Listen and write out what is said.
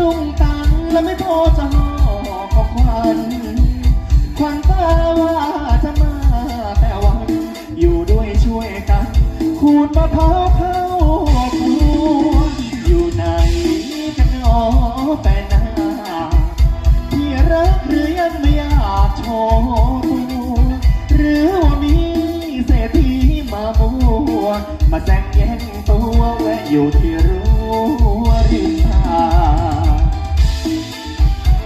ต้องตังและไม่พอจะห่อขอควันควันตาว่าจะมาแต่วันอยู่ด้วยช่วยกันขูดมะพร้าวเข้าครัวอยู่ไหนกันหนอแฟนหน้าที่รักหรือยังไม่อยากโชว์ตัวหรือว่ามีเศรษฐีมามัวมาแซงแย่งตัวแวะอยู่ที่รู้